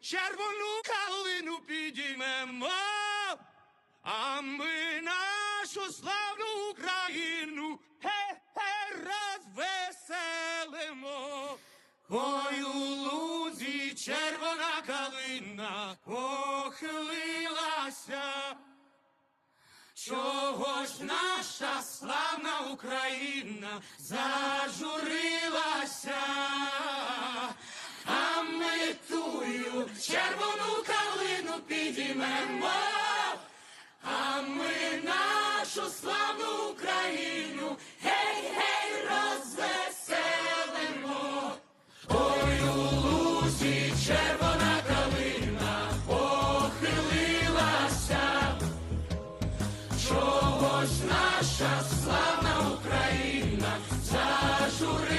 червону калину підіймемо, а ми нашу славну Україну ге-ге розвеселимо. Ой, у лузі червона калина похилилася. Чого ж наша славна Україна зажурилася, підіймемо, а ми нашу славну Україну, гей, гей, розвеселимо, ой у лузі червона калина похилилася, чого ж наша славна Україна зажурилася.